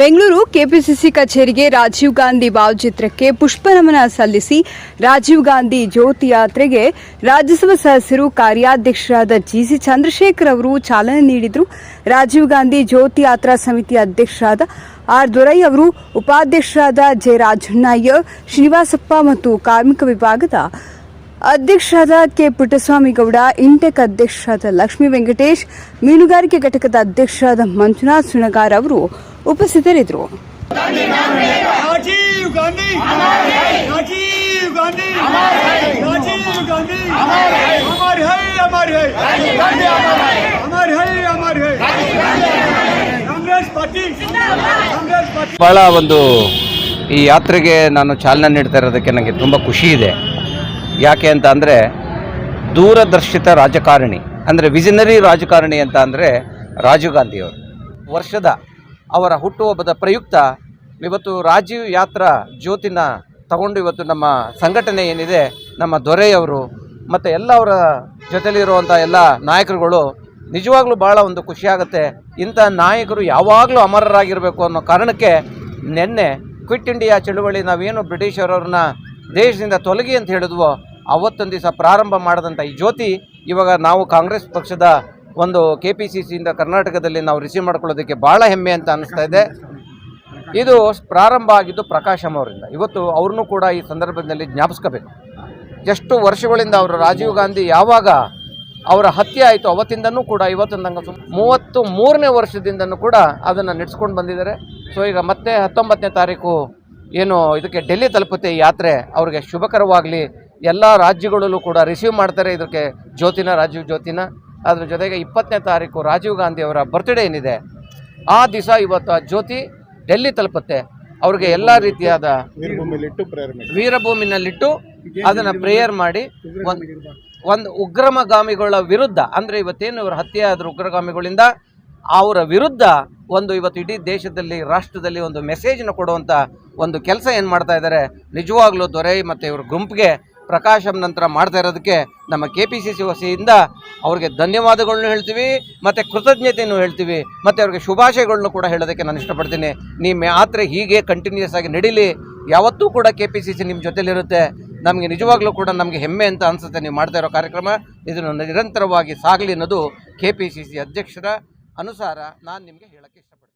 Bengaluru KPCC ಕಚೇರಿಗೆ ರಾಜೀವ್ ಗಾಂಧಿ ಭಾವಚಿತ್ರಕ್ಕೆ ಪುಷ್ಪನಮನ ಸಲ್ಲಿಸಿ ರಾಜೀವ್ ಗಾಂಧಿ ಜ್ಯೋತಿ ಯಾತ್ರೆಗೆ ರಾಜ್ಯಸಭಾ ಸದಸ್ಯರು ಕಾರ್ಯಾಧ್ಯಕ್ಷರಾದ ಜಿಸಿ ಚಂದ್ರಶೇಖರ್ ಅವರು ಚಾಲನೆ ನೀಡಿದರು. ರಾಜೀವ್ ಗಾಂಧಿ ಜ್ಯೋತಿ ಯಾತ್ರಾ ಸಮಿತಿ ಅಧ್ಯಕ್ಷರಾದ ಆರ್ ದೊರೈ ಅವರು, ಉಪಾಧ್ಯಕ್ಷರಾದ ಜೆ ರಾಜಣ್ಣಯ್ಯ, ಶ್ರೀನಿವಾಸಪ್ಪ ಮತ್ತು ಕಾರ್ಮಿಕ ವಿಭಾಗದ ಅಧ್ಯಕ್ಷರಾದ ಕೆ ಪುಟ್ಟಸ್ವಾಮಿ ಗೌಡ ಇಂಟೆಕ್ ಅಧ್ಯಕ್ಷರಾದ ಲಕ್ಷ್ಮೀ ವೆಂಕಟೇಶ್ ಮೀನುಗಾರಿಕೆ ಘಟಕದ ಅಧ್ಯಕ್ಷರಾದ ಮಂಜುನಾಥ್ ಸುಣಗಾರ್ ಅವರು ಉಪಸ್ಥಿತರಿದ್ದರು. ಬಹಳ ಒಂದು ಈ ಯಾತ್ರೆಗೆ ನಾನು ಚಾಲನೆ ನೀಡ್ತಾ ಇರೋದಕ್ಕೆ ನನಗೆ ತುಂಬ ಖುಷಿ ಇದೆ. ಯಾಕೆ ಅಂತ ಅಂದರೆ ದೂರದರ್ಶಿತ ರಾಜಕಾರಣಿ, ಅಂದರೆ ವಿಜನರಿ ರಾಜಕಾರಣಿ ಅಂತ ಅಂದರೆ ರಾಜೀವ್ ಗಾಂಧಿಯವರು. ವರ್ಷದ ಅವರ ಹುಟ್ಟುಹಬ್ಬದ ಪ್ರಯುಕ್ತ ಇವತ್ತು ರಾಜೀವ್ ಯಾತ್ರಾ ಜ್ಯೋತಿನ ತಗೊಂಡು ಇವತ್ತು ನಮ್ಮ ಸಂಘಟನೆ ಏನಿದೆ, ನಮ್ಮ ದೊರೆಯವರು ಮತ್ತು ಎಲ್ಲ ಅವರ ಜೊತೆಲಿರುವಂಥ ಎಲ್ಲ ನಾಯಕರುಗಳು ನಿಜವಾಗ್ಲೂ ಭಾಳ ಒಂದು ಖುಷಿಯಾಗುತ್ತೆ. ಇಂಥ ನಾಯಕರು ಯಾವಾಗಲೂ ಅಮರರಾಗಿರಬೇಕು ಅನ್ನೋ ಕಾರಣಕ್ಕೆ ನಿನ್ನೆ ಕ್ವಿಟ್ ಇಂಡಿಯಾ ಚಳುವಳಿ ನಾವೇನು ಬ್ರಿಟಿಷರವ್ರನ್ನ ದೇಶದಿಂದ ತೊಲಗಿ ಅಂತ ಹೇಳಿದ್ವೋ ಅವತ್ತೊಂದು ದಿವಸ ಪ್ರಾರಂಭ ಮಾಡಿದಂಥ ಈ ಜ್ಯೋತಿ ಇವಾಗ ನಾವು ಕಾಂಗ್ರೆಸ್ ಪಕ್ಷದ ಒಂದು ಕೆ ಪಿ ಸಿ ಸಿಯಿಂದ ಕರ್ನಾಟಕದಲ್ಲಿ ನಾವು ರಿಸೀವ್ ಮಾಡ್ಕೊಳ್ಳೋದಕ್ಕೆ ಭಾಳ ಹೆಮ್ಮೆ ಅಂತ ಅನ್ನಿಸ್ತಾ ಇದೆ. ಇದು ಪ್ರಾರಂಭ ಆಗಿದ್ದು ಪ್ರಕಾಶಮ್ ಅವರಿಂದ. ಇವತ್ತು ಅವ್ರನ್ನೂ ಕೂಡ ಈ ಸಂದರ್ಭದಲ್ಲಿ ಜ್ಞಾಪಿಸ್ಕೋಬೇಕು. ಎಷ್ಟು ವರ್ಷಗಳಿಂದ ಅವರು ರಾಜೀವ್ ಗಾಂಧಿ ಯಾವಾಗ ಅವರ ಹತ್ಯೆ ಆಯಿತು ಅವತ್ತಿಂದನೂ ಕೂಡ ಇವತ್ತು ಮೂವತ್ತು ಮೂರನೇ ವರ್ಷದಿಂದನೂ ಕೂಡ ಅದನ್ನು ನಡೆಸ್ಕೊಂಡು ಬಂದಿದ್ದಾರೆ. ಸೊ ಈಗ ಮತ್ತೆ ಹತ್ತೊಂಬತ್ತನೇ ತಾರೀಕು ಏನು ಇದಕ್ಕೆ ಡೆಲ್ಲಿ ತಲುಪುತ್ತೆ ಯಾತ್ರೆ ಅವ್ರಿಗೆ ಶುಭಕರವಾಗಲಿ. ಎಲ್ಲ ರಾಜ್ಯಗಳಲ್ಲೂ ಕೂಡ ರಿಸೀವ್ ಮಾಡ್ತಾರೆ ಇದಕ್ಕೆ ಜ್ಯೋತಿನ ರಾಜೀವ್ ಜ್ಯೋತಿನ. ಅದ್ರ ಜೊತೆಗೆ ಇಪ್ಪತ್ತನೇ ತಾರೀಕು ರಾಜೀವ್ ಗಾಂಧಿ ಅವರ ಬರ್ತ್ಡೇ ಏನಿದೆ ಆ ದಿವಸ ಇವತ್ತು ಆ ಜ್ಯೋತಿ ಡೆಲ್ಲಿ ತಲುಪುತ್ತೆ. ಅವ್ರಿಗೆ ಎಲ್ಲ ರೀತಿಯಾದ ವೀರಭೂಮಿನಲ್ಲಿಟ್ಟು ಅದನ್ನು ಪ್ರೇಯರ್ ಮಾಡಿ. ಒಂದು ಒಂದು ಉಗ್ರಮಗಾಮಿಗಳ ವಿರುದ್ಧ ಅಂದರೆ ಇವತ್ತೇನು ಇವರು ಹತ್ಯೆ ಆದರೂ ಉಗ್ರಗಾಮಿಗಳಿಂದ ಅವರ ವಿರುದ್ಧ ಒಂದು ಇವತ್ತು ಇಡೀ ದೇಶದಲ್ಲಿ ರಾಷ್ಟ್ರದಲ್ಲಿ ಒಂದು ಮೆಸೇಜ್ನ ಕೊಡುವಂಥ ಒಂದು ಕೆಲಸ ಏನು ಮಾಡ್ತಾ ಇದ್ದಾರೆ ನಿಜವಾಗ್ಲೂ ದೊರೆ ಮತ್ತು ಇವ್ರ ಗುಂಪಿಗೆ ಪ್ರಕಾಶಂ ನಂತರ ಮಾಡ್ತಾ ಇರೋದಕ್ಕೆ ನಮ್ಮ ಕೆ ಪಿ ಸಿ ಸಿ ವಸಿಯಿಂದ ಅವ್ರಿಗೆ ಧನ್ಯವಾದಗಳನ್ನು ಹೇಳ್ತೀವಿ, ಮತ್ತು ಕೃತಜ್ಞತೆಯನ್ನು ಹೇಳ್ತೀವಿ, ಮತ್ತು ಅವ್ರಿಗೆ ಶುಭಾಶಯಗಳನ್ನು ಕೂಡ ಹೇಳೋದಕ್ಕೆ ನಾನು ಇಷ್ಟಪಡ್ತೀನಿ. ನಿಮ್ಮ ಯಾತ್ರೆ ಹೀಗೆ ಕಂಟಿನ್ಯೂಸ್ ಆಗಿ ನಡೀಲಿ, ಯಾವತ್ತೂ ಕೂಡ ಕೆ ಪಿ ಸಿ ಸಿ ನಿಮ್ಮ ಜೊತೆಲಿರುತ್ತೆ. ನಮಗೆ ನಿಜವಾಗ್ಲೂ ಕೂಡ ನಮಗೆ ಹೆಮ್ಮೆ ಅಂತ ಅನಿಸುತ್ತೆ ನೀವು ಮಾಡ್ತಾ ಇರೋ ಕಾರ್ಯಕ್ರಮ. ಇದನ್ನು ನಿರಂತರವಾಗಿ ಸಾಗಲಿ ಅನ್ನೋದು ಕೆ ಪಿ ಸಿ ಸಿ ಅಧ್ಯಕ್ಷರ ಅನುಸಾರ ನಾನು ನಿಮಗೆ ಹೇಳೋಕ್ಕೆ ಇಷ್ಟಪಡ್ತೀನಿ.